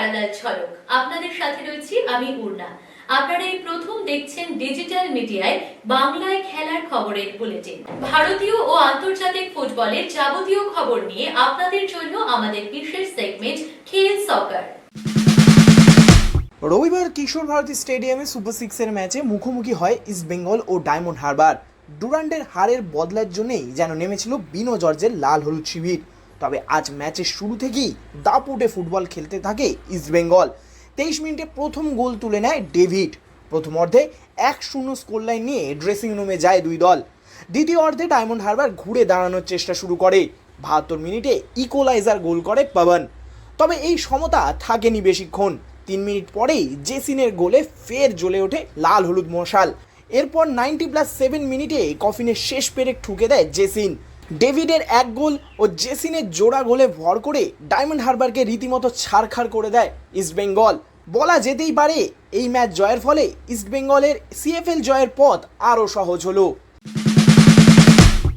Parallel ঝলক। আপনাদের সাথে রয়েছি আমি উর্না আপনারা এই প্রথম দেখছেন ডিজিটাল মিডিয়ায় বাংলায় খেলার খবরের বুলেটিন ভারতীয় ও আন্তর্জাতিক ফুটবলের যাবতীয় খবর নিয়ে আপনাদের জন্য আমাদের বিশেষ সেগমেন্ট খেল সকার রবিবার কিশোর ভারতী স্টেডিয়ামে সুপার সিক্সের ম্যাচে মুখোমুখি হয় ইস্টবেঙ্গল ও ডায়মন্ড হারবার ডুরান্ডের হারের বদলার জন্যেই যেন নেমেছিল বিনো জর্জের লাল হলুদ শিবির। তবে আজ ম্যাচের শুরু থেকেই দাপুটে ফুটবল খেলতে থাকে ইস্টবেঙ্গল তেইশ মিনিটে প্রথম গোল তুলে নেয় ডেভিড। প্রথম অর্ধে এক শূন্য স্কোর লাইন নিয়ে ড্রেসিং রুমে যায় দুই দল। দ্বিতীয় অর্ধে ডায়মন্ড হারবার ঘুরে দাঁড়ানোর চেষ্টা শুরু করে। বাহাত্তর মিনিটে ইকোলাইজার গোল করে পবন। তবে এই সমতা থাকেনি বেশিক্ষণ। তিন মিনিট পরেই জেসিনের গোলে ফের জ্বলে ওঠে লাল হলুদ মশাল। এরপর নাইনটি প্লাস সেভেন মিনিটে কফিনের শেষ পেরেক ঠুকে দেয় জেসিন। ডেভিডের এক গোল ও জেসিনের জোড়া গোলে ভর করে ডায়মন্ড হারবারকে রীতিমতো ছাড়খাড় করে দেয় ইস্টবেঙ্গল বলা যেতেই পারে, এই ম্যাচ জয়ের ফলে ইস্টবেঙ্গলের সিএফএল জয়ের পথ আরও সহজ হলো।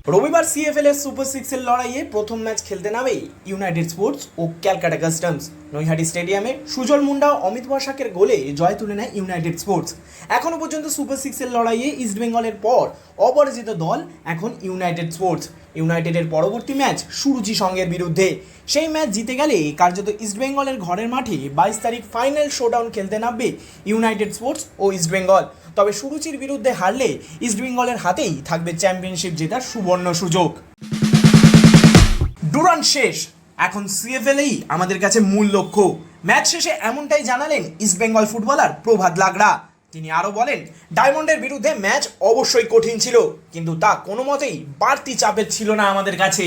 রবিবার সিএফএল এর সুপার সিক্সের লড়াইয়ে প্রথম ম্যাচ খেলতে নামে ইউনাইটেড স্পোর্টস ও ক্যালকাটা কাস্টমস নৈহাটি স্টেডিয়ামে সুজল মুন্ডা অমিত বসাকের গোলে জয় তুলে নেয় ইউনাইটেড স্পোর্টস এখনও পর্যন্ত সুপার সিক্সের লড়াইয়ে ইস্টবেঙ্গলের পর অপরাজিত দল এখন ইউনাইটেড স্পোর্টস ইউনাইটেডের পরবর্তী ম্যাচ সুরুচি সঙ্গের বিরুদ্ধে। সেই ম্যাচ জিতে গেলে কার্যত ইস্টবেঙ্গলের ঘরের মাঠে বাইশ তারিখ ফাইনাল শোডাউন খেলতে নামবে ইউনাইটেড স্পোর্টস ও ইস্টবেঙ্গল তবে সুরুচির বিরুদ্ধে হারলে ইস্টবেঙ্গলের হাতেই থাকবে চ্যাম্পিয়নশিপ জেতার সুবর্ণ সুযোগ। ডুরান শেষ। এখন সিএফএলই আমাদের কাছে মূল লক্ষ্য। ম্যাচ শেষে এমনটাই জানালেন ইস্টবেঙ্গল ফুটবলার প্রভাত লাগড়া তিনি আরও বলেন, ডায়মন্ডের বিরুদ্ধে ম্যাচ অবশ্যই কঠিন ছিল, কিন্তু তা কোনো মতেই বাড়তি চাপের ছিল না আমাদের কাছে।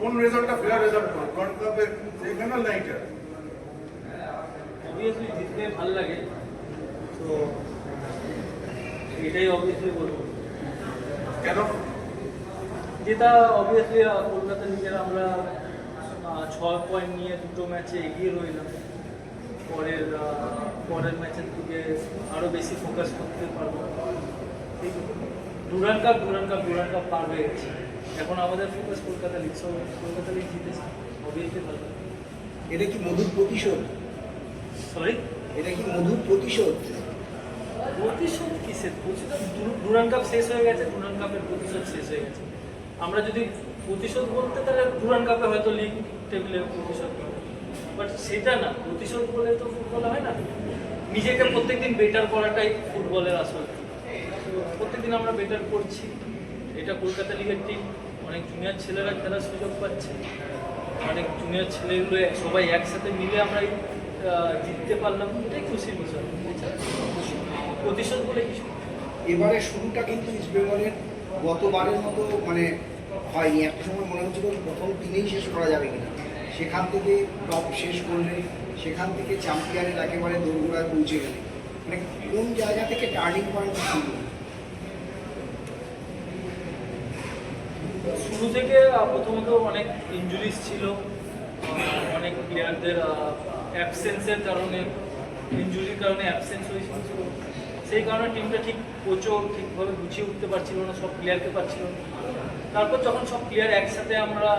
কোন রেজাল্টটা ফেয়ার রেজাল্ট করো ফ্রন্ট কাপের সেমিফাইনাল না এটা। অবভিয়াসলি জিতলে ভালো লাগে। তো এটাই অবভিয়াসলি বলব। কেন? যেটা অবভিয়াসলি কলকাতা নিজেরা আমরা ছয় পয়েন্ট নিয়ে দুটো ম্যাচে এগিয়ে রইলাম। পরের পরের ম্যাচের দিকে আরও বেশি ফোকাস করতে পারব। Durand cup Durand cup Durand cup পার গেছে এখন আমাদের focus Kolkata league so Kolkata league জিতেছে অবভিয়াসলি ভালো। এটা কি মধুর প্রতিশোধ? সরি এটা কি মধুর প্রতিশোধ? প্রতিশোধ কিসের? প্রতিশোধ ডুরান কাপ শেষ হয়ে গেছে ডুরান কাপের প্রতিশোধ শেষ হয়ে গেছে। আমরা যদি প্রতিশোধ বলতে তাহলে ডুরান কাপে হয়তো লিগ টেবিলে প্রতিশোধ বাট সেটা না প্রতিশোধ বলে তো ফুটবল হয় না। নিজেকে প্রত্যেকদিন বেটার করাটাই ফুটবলের আসল। প্রত্যেকদিন আমরা বেটার করছি। এটা কলকাতা লিগের টিম অনেক জুনিয়র ছেলেরা খেলার সুযোগ পাচ্ছে। অনেক জুনিয়র ছেলেগুলো সবাই একসাথে মিলে আমরা জিততে পারলাম। এটাই খুশির বিষয়। প্রতিশোধ বলে কিছু এবারে শুরুটা কিন্তু ইস্টবেঙ্গলের গতবারের মতো মানে হয়নি। একটা সময় মনে হচ্ছিল প্রথম দিনেই শেষ করা যাবে কিনা। সেখান থেকে টপ শেষ করলে, সেখান থেকে চ্যাম্পিয়নের একেবারে দোরগোড়ায় পৌঁছে গেলে। মানে কোন জায়গা থেকে টার্নিং পয়েন্ট শুরু? শুরু থেকে প্রথমত অনেক ইঞ্জুরিস ছিল। অনেক প্লেয়ারদের অ্যাবসেন্সের কারণে ইঞ্জুরির কারণে অ্যাবসেন্স হয়েছিল। সেই কারণে টিমটা ঠিক কোচও ঠিকভাবে গুছিয়ে উঠতে পারছিল না সব প্লেয়ারকে পারছিল না। তারপর যখন সব প্লেয়ার একসাথে আমরা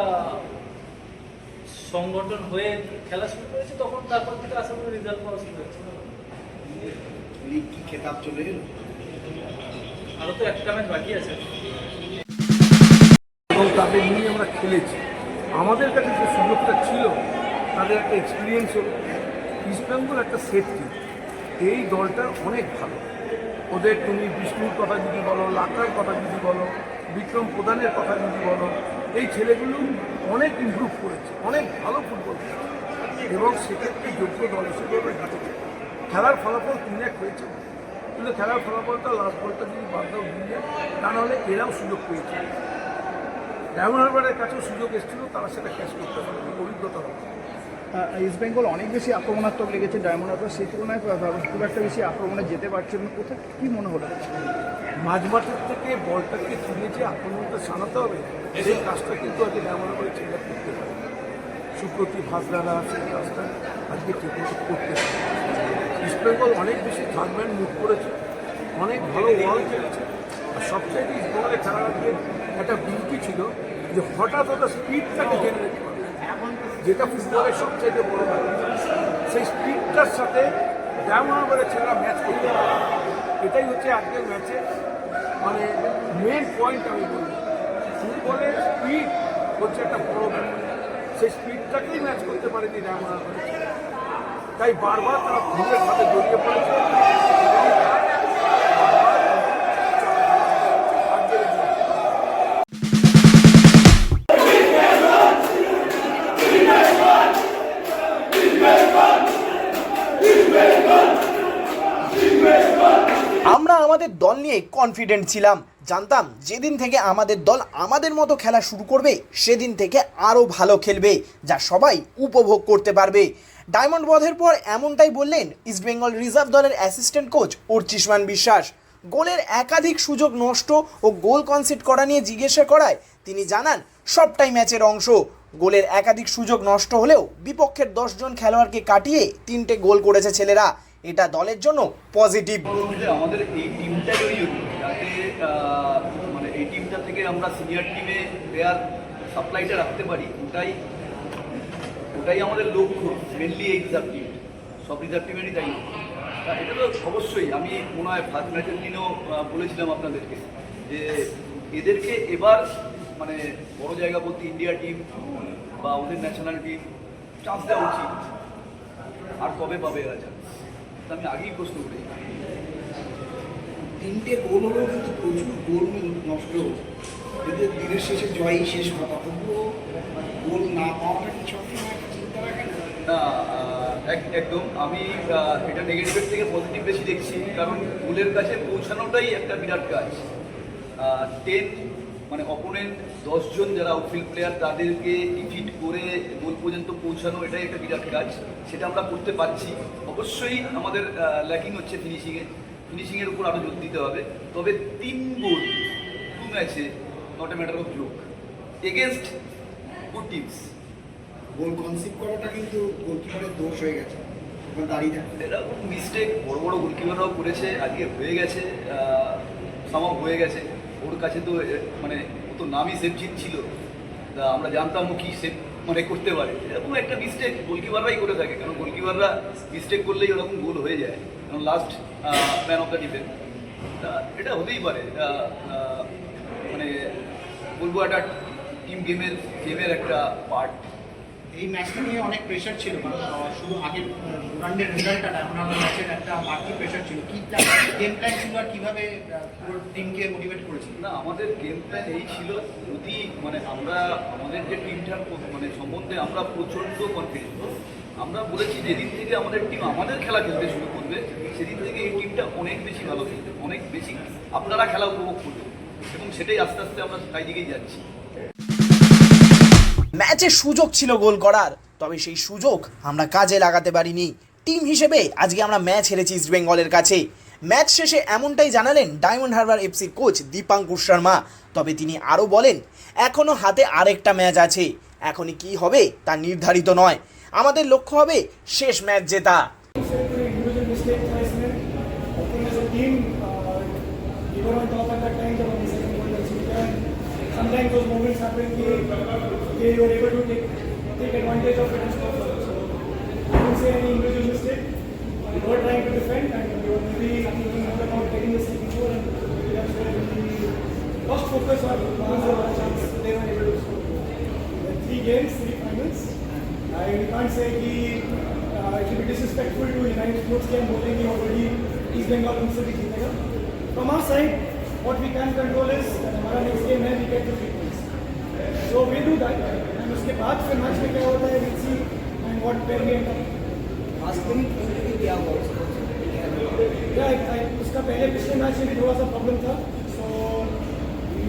সংগঠন হয়ে খেলা শুরু করেছি তখন তারপর থেকে আশা করি রেজাল্ট পাওয়া শুরু হয়েছে। লিগ কি খেতাব চলে এলো? আরও তো একটা ম্যাচ বাকি আছে। এবং তাদের নিয়ে আমরা খেলেছি। আমাদের কাছে যে সুযোগটা ছিল, তাদের একটা এক্সপিরিয়েন্স হলো। ইস্টবেঙ্গল একটা সেট টিম এই দলটা অনেক ভালো। ওদের তুমি বিষ্ণুর কথা যদি বলো, লাকার কথা যদি বলো, বিক্রম প্রধানের কথা যদি বলো, এই ছেলেগুলো অনেক ইম্প্রুভ করেছে, অনেক ভালো ফুটবল খেলে এবং সেক্ষেত্রে যোগ্য দল হিসেবে ওরা জিতেছে খেলার ফলাফল তিন এক হয়েছে। কিন্তু খেলার ফলাফলটা লাস্ট বলটা যদি বাদ দাও দিয়ে তা নাহলে এরাও সুযোগ পেয়েছে। ডায়মন্ড হারবারের কাছেও সুযোগ এসেছিল তারা সেটা ক্যাশ করতে পারে অভিজ্ঞতা হবে ইস্ট বেঙ্গল অনেক বেশি আক্রমণাত্মক লেগেছে ডায়মন্ড হারবার সেই তুলনায় খুব একটা বেশি আক্রমণে যেতে পারছে না। কোথায় কী মনে হলো? মাঝমাঠের থেকে বলটাকে ফিরিয়ে যে আক্রমণটা সানাতে হবে সেই কাজটা কিন্তু আজকে ডায়মন্ড হারবারের ছেলেরা করতে পারে। সুপ্রতি ভাসদারা সেই কাজটা আজকে ঠিকমতো করতে পারে। ইস্ট বেঙ্গল অনেক বেশি থার্ডম্যান মুভ করেছে অনেক ভালো ওয়াল খেলেছে আর সবচাইতে ইস্ট বেঙ্গলের খেলাটাকে একটা বিউটি ছিল যে হঠাৎ ওটা স্পিডটাকে জেনারেট করে। যেটা ফুটবলের সবচাইতে বড় সেই স্পিডটার সাথে হারবারের ছেলেরা ম্যাচ করতে এটাই হচ্ছে আজকের ম্যাচে মানে মেন পয়েন্ট আমি বলি ফুটবলের স্পিড হচ্ছে একটা বড় ব্যাপার। সেই স্পিডটাকেই ম্যাচ করতে পারেনি ছেলেরা। তাই বারবার তারা ভুলের সাথে জড়িয়ে পড়েছে। কনফিডেন্ট ছিলাম। জানতাম যেদিন থেকে আমাদের দল আমাদের মতো খেলা শুরু করবে, সেদিন থেকে আরও ভালো খেলবে, যা সবাই উপভোগ করতে পারবে। ডায়মন্ড বধের পর এমনটাই বললেন ইস্টবেঙ্গল রিজার্ভ দলের অ্যাসিস্ট্যান্ট কোচ অর্চিসমান বিশ্বাস। গোলের একাধিক সুযোগ নষ্ট ও গোল কনসিড করা নিয়ে জিজ্ঞাসা করায় তিনি জানান, সবটাই ম্যাচের অংশ। গোলের একাধিক সুযোগ নষ্ট হলেও বিপক্ষের দশজন খেলোয়াড়কে কাটিয়ে তিনটে গোল করেছে ছেলেরা। এটা দলের জন্য পজিটিভ। আমাদের এই টিমটাই ওই যাতে মানে এই টিমটা থেকে আমরা সিনিয়র টিমে প্লেয়ার সাপ্লাইটা রাখতে পারি, ওটাই ওটাই আমাদের লক্ষ্য মেনলি এই রিজার্ভ টিম সব রিজার্ভ টিমেরই তাই এটা তো অবশ্যই, আমি মনে হয় ফার্স্ট ম্যাচের দিনও বলেছিলাম আপনাদেরকে যে এদেরকে এবার মানে বড় জায়গা বলতে ইন্ডিয়া টিম বা ওদের ন্যাশনাল টিম চান্স দেওয়া উচিত। আর কবে পাবে এরা চান্স আমি আগেই প্রশ্ন করি। তিনটে গোল হলেও কিন্তু প্রচুর গোল নষ্ট। যদি দিনের শেষে জয়ই শেষ কথা তবুও গোল না পাওয়াটা কি সবসময় চিন্তা রাখে না? না এক- একদম। আমি এটা নেগেটিভের থেকে পজিটিভ বেশি দেখছি, কারণ গোলের কাছে পৌঁছানোটাই একটা বিরাট কাজ। টেন মানে অপোনেন্ট দশজন যারা আউটফিল্ড প্লেয়ার তাদেরকে ডিফিট করে গোল পর্যন্ত পৌঁছানো এটাই একটা বিরাট কাজ। সেটা আমরা করতে পারছি। অবশ্যই আমাদের ল্যাকিং হচ্ছে ফিনিশিংয়ে ফিনিশিংয়ের উপর আরও জোর দিতে হবে। তবে তিন গোল টু ম্যাচে not a matter of joke against good teams goal concede করাটা কিন্তু গোলকিপারের দোষ হয়ে গেছে। দাঁড়িয়ে এরকম মিস্টেক বড় বড় গোলকিপাররাও করেছে আজকে হয়ে গেছে সামাও হয়ে গেছে। ওর কাছে তো মানে তো নামই সেফজিৎ ছিল। তা আমরা জানতাম কি সেভ মানে করতে পারে। এরকম একটা মিস্টেক গোলকিপাররাই করে থাকে, কারণ গোলকিপাররা মিস্টেক করলেই ওরকম গোল হয়ে যায়, কারণ last man of the defence তা এটা হতেই পারে এটা মানে বলব একটা টিম গেমের গেমের একটা পার্ট এই ম্যাচটা নিয়ে অনেক প্রেশার ছিল, কারণ শুধু আগের রানের রেজাল্টটা ম্যাচের একটা বাড়তি প্রেশার ছিল। কি গেম প্ল্যান ছিল আর কীভাবে পুরো টিমকে মোটিভেট করেছিল? না, আমাদের গেম প্ল্যান এই ছিল, যদি মানে আমরা, আমাদের যে টিমটার মানে সম্বন্ধে আমরা প্রচণ্ড কনফিডেন্ট আমরা বলেছি যেদিন থেকে আমাদের টিম আমাদের খেলা খেলতে শুরু করবে সেদিন থেকে এই টিমটা অনেক বেশি ভালো খেলবে, অনেক বেশি আপনারা খেলা উপভোগ করবেন। এবং সেটাই আস্তে আস্তে আমরা তাই দিকেই যাচ্ছি। ম্যাচে সুযোগ ছিল গোল করার, তবে সেই সুযোগ আমরা কাজে লাগাতে পারিনি। টিম হিসেবে আজকে আমরা ম্যাচ হেরেছি ইস্ট বেঙ্গলের কাছে। ম্যাচ শেষে এমনটাই জানালেন ডায়মন্ড হারবার এফসির কোচ দীপাঙ্কুর শর্মা। তবে তিনি আরও বলেন এখনও হাতে আরেকটা ম্যাচ আছে। এখনই কি হবে তা নির্ধারিত নয়। আমাদের লক্ষ্য হবে শেষ ম্যাচ জেতা। Sometimes we were able to take, take advantage of it and score. So I wouldn't say any individual mistake. We were trying to defend and we were maybe thinking more about getting the second goal and maybe that's where we lost focus on once there was a chance they were able to score. There are three games, three finals. I we can't say कि uh, it will be disrespectful to United Sports के हम बोलेंगे already East Bengal उनसे भी जीतेगा. From our side, what we can control is that हमारा next game है we get the three points. So we do that and उसके बाद फिर मैच में क्या होता है Richie and what where we end up last में भी क्या हुआ या उसका पहले पिछले मैच में थोड़ा सा प्रॉब्लम था। So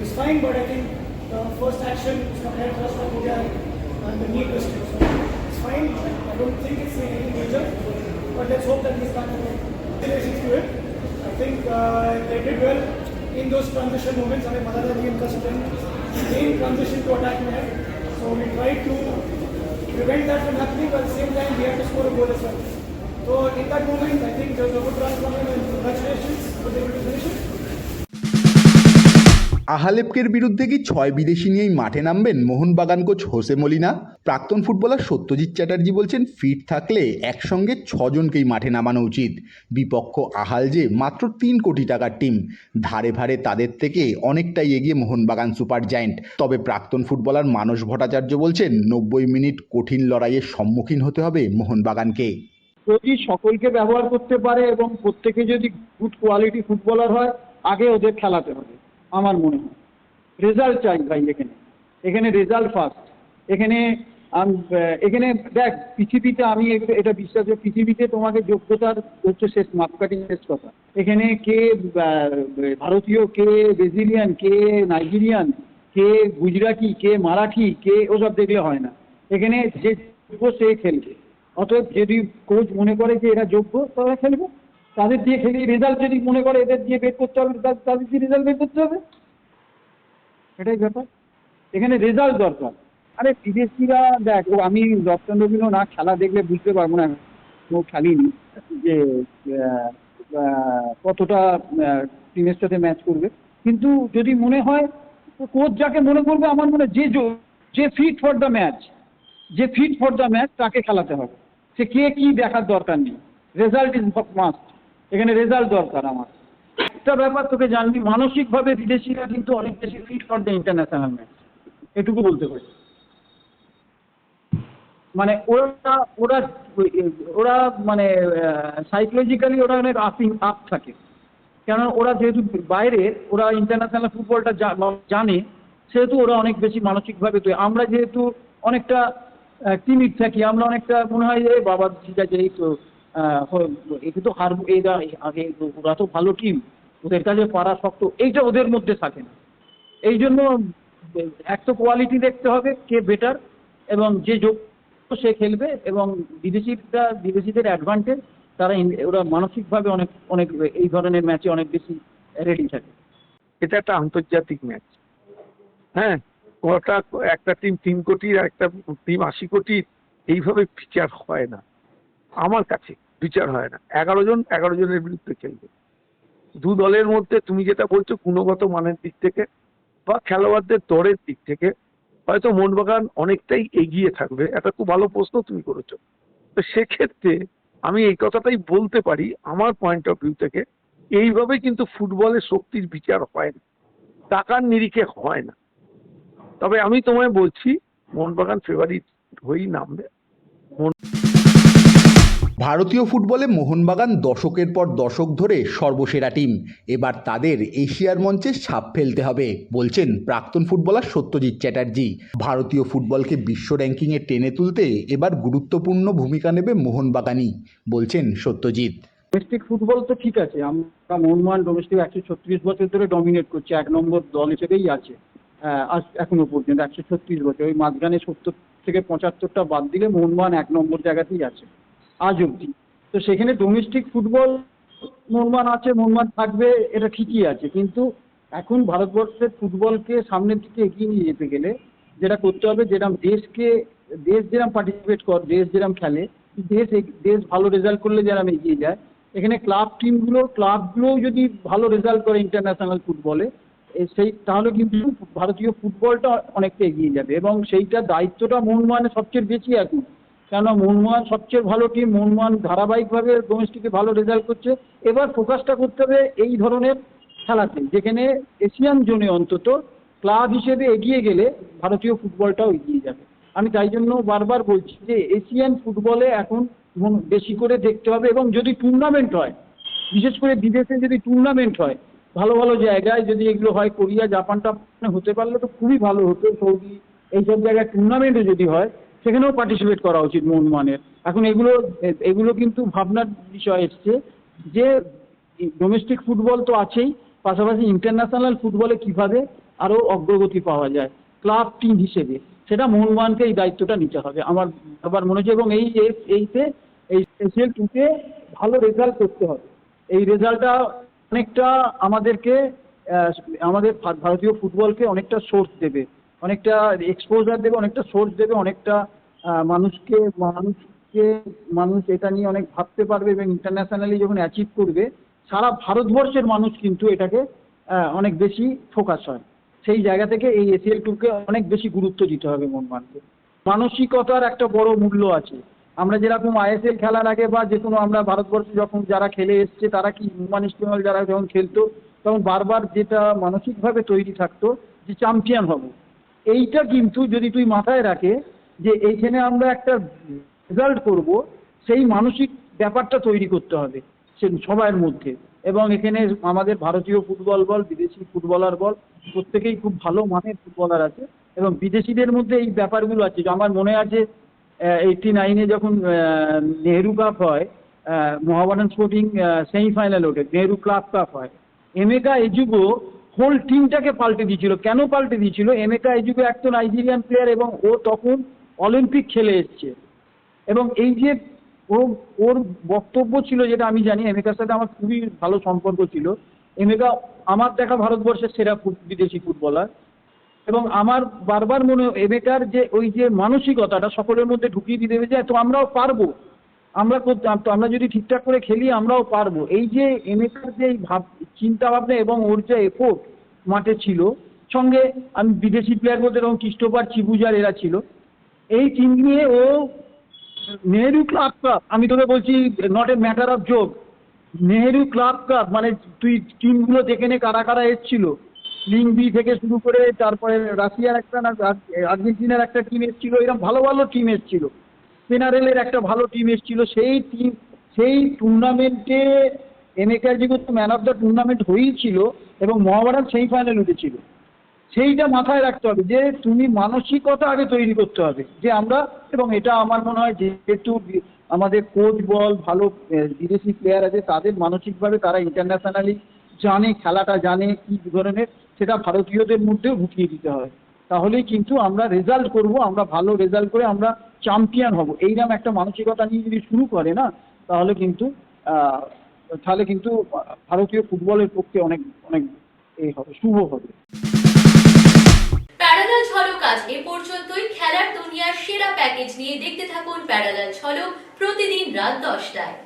is fine but I think the first action उसका पैर थोड़ा हो गया। And the need to so it's fine I don't think it's any major but let's hope that this is back congratulations to I think they did well in those transition moments transition moments. हमें पता था कि इनका strength main transition to attack में है। So we try to prevent that from happening but at the same time we have to score a goal as well. So in that moment, I think there আহালেপকের বিরুদ্ধে কি ছয় বিদেশি নিয়েই মাঠে নামবেন Mohun Bagan coach Jose Molina? প্রাক্তন footballer Satyajit Chatterjee বলছেন, fit থাকলে একসঙ্গে ছজনকেই মাঠে নামানো উচিত। বিপক্ষ আহাল যে মাত্র তিন কোটি টাকার টিম, ধারে ভারে তাদের থেকে অনেকটাই এগিয়ে মোহনবাগান সুপার জায়েন্ট। তবে প্রাক্তন ফুটবলার মানস ভট্টাচার্য বলছেন, নব্বই মিনিট কঠিন লড়াইয়ের সম্মুখীন হতে হবে মোহনবাগানকে। যদি সকলকে ব্যবহার করতে পারে এবং প্রত্যেকে যদি গুড কোয়ালিটি ফুটবলার হয়, আগে ওদের খেলাতে হবে। আমার মনে হয়। রেজাল্ট চাই ভাই এখানে। এখানে রেজাল্ট ফার্স্ট এখানে এখানে দেখ, পৃথিবীতে আমি এটা বিশ্বাস পৃথিবীতে তোমাকে যোগ্যতার হচ্ছে শেষ, মাপকাঠি শেষ কথা। এখানে কে ভারতীয়, কে ব্রাজিলিয়ান, কে নাইজেরিয়ান, কে গুজরাটি, কে মারাঠি, কে ওসব দেখলে হয় না। এখানে যে যোগ্য সে খেলবে। অতএব যদি কোচ মনে করে যে এরা যোগ্য তারা খেলবে। তাদের দিয়ে খেলে রেজাল্ট যদি মনে করে এদের দিয়ে বের করতে হবে, তাদের দিয়ে রেজাল্ট বের করতে হবে। এটাই ব্যাপার। এখানে রেজাল্ট দরকার। আরে বিদেশিরা দেখ, ও আমি রপ্তানবিনও না খেলা দেখলে বুঝতে পারব না, ও খেলিনি, যে কতটা টিমের সাথে ম্যাচ করবে। কিন্তু যদি মনে হয় কোচ যাকে মনে করবে, আমার মনে যে যো- যে ফিট ফর দ্য ম্যাচ যে ফিট ফর দ্য ম্যাচ তাকে খেলাতে হবে। সে কে কি দেখার দরকার নেই। রেজাল্ট ইজ মাস্ট এখানে রেজাল্ট দরকার আমার। একটা ব্যাপার তোকে জানবি, মানসিকভাবে বিদেশিরা কিন্তু অনেক বেশি fit for the international match এটুকু বলতে পারি। মানে ওরা ওরা ওরা মানে সাইকোলজিক্যালি ওরা অনেক আপিং আপ থাকে। কেন ওরা যেহেতু বাইরে, ওরা ইন্টারন্যাশনাল ফুটবলটা জানে, সেহেতু ওরা অনেক বেশি মানসিকভাবে তৈরি আমরা যেহেতু অনেকটা টিমিট থাকি, আমরা অনেকটা মনে হয় যে বাবা, ঠিক আছে, এই তো একে তো হারবো এরা আগে ওরা তো ভালো টিম ওদের কাছে পারা শক্ত, এইটা ওদের মধ্যে থাকে না। এই জন্য, এক তো কোয়ালিটি দেখতে হবে, কে বেটার এবং যে যোগ্য সে খেলবে, এবং বিদেশিরা, বিদেশিদের অ্যাডভান্টেজ তারা ওরা মানসিকভাবে অনেক অনেক, এই ধরনের ম্যাচে অনেক বেশি রেডি থাকে। এটা একটা আন্তর্জাতিক ম্যাচ হ্যাঁ ওটা একটা টিম তিন কোটির, আর একটা টিম আশি কোটির, এইভাবে ফিচার হয় না। আমার কাছে। বিচার হয় না। এগারো জন, এগারো জনের বিরুদ্ধে খেলবে। দু দলের মধ্যে তুমি যেটা বলছো গুণগত মানের দিক থেকে বা খেলোয়াড়দের দরের দিক থেকে, হয়তো মোহনবাগান অনেকটাই এগিয়ে থাকবে। একটা খুব ভালো প্রশ্ন তুমি করেছ। তো সেক্ষেত্রে আমি এই কথাটাই বলতে পারি আমার পয়েন্ট অফ ভিউ থেকে, এইভাবে কিন্তু ফুটবলের শক্তির বিচার হয় না। টাকার নিরিখে হয় না। তবে আমি তোমায় বলছি মোহনবাগান ফেভারিট হয়েই নামবে। ভারতীয় ফুটবলে মোহনবাগান দশকের পর দশক ধরে সর্বসেরা টিম। এবার তাদের এশিয়ার মঞ্চে ছাপ ফেলতে হবে, বলছেন প্রাক্তন ফুটবলার সত্যজিৎ চ্যাটার্জি। ভারতীয় ফুটবলকে বিশ্ব র্যাঙ্কিংয়ে টেনে তুলতে এবার গুরুত্বপূর্ণ ভূমিকা নেবে মোহনবাগানই, বলছেন সত্যজিৎ। ডোমেস্টিক ফুটবল তো ঠিক আছে, আমরা মোহনবাগান ডোমেস্টিক একশো ছত্রিশ বছর ধরে ডমিনেট করছি, এক নম্বর দল হিসেবেই আছে আজ এখনও পর্যন্ত একশো ছত্রিশ বছর। ওই মাঝখানে সত্তর থেকে পঁচাত্তরটা বাদ দিলে মোহনবাগান এক নম্বর জায়গাতেই আছে। আজ অবধি। তো সেখানে ডোমেস্টিক ফুটবল মোহনবাগান আছে মোহনবাগান থাকবে, এটা ঠিকই আছে। কিন্তু এখন ভারতবর্ষের ফুটবলকে সামনের দিকে এগিয়ে নিয়ে যেতে গেলে যেটা করতে হবে যেরকম দেশকে, দেশ যেরকম পার্টিসিপেট কর, দেশ যেরকম খেলে, দেশ দেশ ভালো রেজাল্ট করলে যেরকম এগিয়ে যায়। এখানে ক্লাব টিমগুলো ক্লাবগুলোও যদি ভালো রেজাল্ট করে ইন্টারন্যাশনাল ফুটবলে সেই, তাহলে কিন্তু ভারতীয় ফুটবলটা অনেকটা এগিয়ে যাবে। এবং সেইটা দায়িত্বটা মোহনবাগানের সবচেয়ে বেশি এখন। কেননা মোহনবাগান সবচেয়ে ভালো টিম মোহনবাগান ধারাবাহিকভাবে ডোমেস্টিকে ভালো রেজাল্ট করছে। এবার ফোকাসটা করতে হবে এই ধরনের খেলাতে, যেখানে এশিয়ান জোনে অন্তত ক্লাব হিসেবে এগিয়ে গেলে ভারতীয় ফুটবলটাও এগিয়ে যাবে। আমি তাই জন্য বারবার বলছি যে এশিয়ান ফুটবলে এখন বেশি করে দেখতে হবে এবং যদি টুর্নামেন্ট হয়, বিশেষ করে বিদেশে যদি টুর্নামেন্ট হয়, ভালো ভালো জায়গায় যদি এগুলো হয়, কোরিয়া জাপানটা হতে পারলে তো খুবই ভালো হতো, সৌদি, এইসব জায়গায় টুর্নামেন্টও যদি হয় সেখানেও পার্টিসিপেট করা উচিত মোহনবাগানের এখন এগুলো এগুলো কিন্তু ভাবনার বিষয় এসছে যে ডোমেস্টিক ফুটবল তো আছেই, পাশাপাশি ইন্টারন্যাশনাল ফুটবলে কীভাবে আরও অগ্রগতি পাওয়া যায় ক্লাব টিম হিসেবে, সেটা মোহনবাগানকে এই দায়িত্বটা নিতে হবে। আমার আবার মনে হচ্ছে এবং এই, এই- এইতে, এই এসিএল টুতে ভালো রেজাল্ট করতে হবে। এই রেজাল্টটা অনেকটা আমাদেরকে আমাদের ভারতীয় ফুটবলকে অনেকটা সোর্স দেবে। অনেকটা এক্সপোজার দেবে, অনেকটা সোর্স দেবে, অনেকটা মানুষকে মানুষকে, মানুষ এটা নিয়ে অনেক ভাবতে পারবে এবং ইন্টারন্যাশনালি যখন অ্যাচিভ করবে, সারা ভারতবর্ষের মানুষ কিন্তু এটাকে অনেক বেশি ফোকাস হয়। সেই জায়গা থেকে এই এসিএল ট্যুরকে অনেক বেশি গুরুত্ব দিতে হবে মোহনবাগানকে মানসিকতার একটা বড় মূল্য আছে। আমরা যেরকম আইএসএল খেলার আগে বা যে কোনো আমরা ভারতবর্ষে যখন যারা খেলে এসছে, তারা কি মুম্বাই ইস্ট যারা যখন খেলতো, তখন বারবার যেটা মানসিকভাবে তৈরি থাকতো, যে চ্যাম্পিয়ন হব। এইটা কিন্তু যদি তুই মাথায় রাখে যে এইখানে আমরা একটা রেজাল্ট করব, সেই মানসিক ব্যাপারটা তৈরি করতে হবে সে সবার মধ্যে। এবং এখানে আমাদের ভারতীয় ফুটবল বল, বিদেশি ফুটবলার বল, প্রত্যেকেই খুব ভালো মানের ফুটবলার আছে। এবং বিদেশিদের মধ্যে এই ব্যাপারগুলো আছে। যে আমার মনে আছে এইটটি নাইনে যখন নেহেরু কাপ হয় মোহামেডান স্পোর্টিং সেমিফাইনাল ওঠে, নেহেরু ক্লাব কাপ হয়। এমেকা এজুগো হোল টিমটাকে পাল্টে দিয়েছিল। কেন পাল্টে দিয়েছিল? এমেকা এজুগো এক তো নাইজেরিয়ান প্লেয়ার এবং ও তখন অলিম্পিক খেলে এসছে। এবং এই যে ও ওর বক্তব্য ছিল যেটা আমি জানি, এমেকার সাথে আমার খুবই ভালো সম্পর্ক ছিল। এমেকা আমার দেখা ভারতবর্ষের সেরা বিদেশি ফুটবলার। এবং আমার বারবার মনে, এমেকার যে ওই যে মানসিকতাটা সকলের মধ্যে ঢুকিয়ে দিয়ে দেবে যে তো আমরাও পারব। আমরা আমরা যদি ঠিকঠাক করে খেলি, আমরাও পারব। এই যে এমেকার যে ভাব চিন্তা ভাবনা এবং ওর যে এফোর্ট মাঠে ছিল, সঙ্গে আমি বিদেশি প্লেয়ার বলতে যেমন ক্রিস্টোফার চিবুজার এরা ছিল, এই টিম নিয়ে ও নেহেরু ক্লাব কাপ আমি তোকে বলছি not a matter of joke Nehru club cup মানে তুই টিমগুলো দেখে নে কারা কারা এসছিল। লিংবি থেকে শুরু করে তারপরে রাশিয়ার একটা না আর্জেন্টিনার একটা টিম এসছিল এরকম ভালো ভালো টিম এসছিল। পেনারেলের একটা ভালো টিম এসছিল। সেই টিম সেই টুর্নামেন্টে এমএকার যেহেতু ম্যান অফ দ্য টুর্নামেন্ট হয়েছিল এবং মহাবারান সেমিফাইনাল উঠেছিল। সেইটা মাথায় রাখতে হবে যে তুমি মানসিকতা আগে তৈরি করতে হবে যে আমরা, এবং এটা আমার মনে হয় যেহেতু আমাদের কোচ বল, ভালো বিদেশি প্লেয়ার আছে, তাদের মানসিকভাবে তারা ইন্টারন্যাশনালি জানে, খেলাটা জানে কি ধরনের, সেটা ভারতীয়দের মধ্যেও ঢুকিয়ে দিতে হয়। তাহলেই কিন্তু আমরা রেজাল্ট করব, আমরা ভালো রেজাল্ট করে আমরা চ্যাম্পিয়ন হব। এইরকম একটা মানসিকতা নিয়ে যদি শুরু করে না, তাহলে কিন্তু তাহলে কিন্তু ভারতীয় ফুটবলের পক্ষে অনেক অনেক এই হবে, শুভ হবে। প্যারালাল ঝলক আজ এ পর্যন্তই। খেলার দুনিয়ার সেরা প্যাকেজ নিয়ে দেখতে থাকুন প্যারালাল ঝলক প্রতিদিন রাত দশটায়।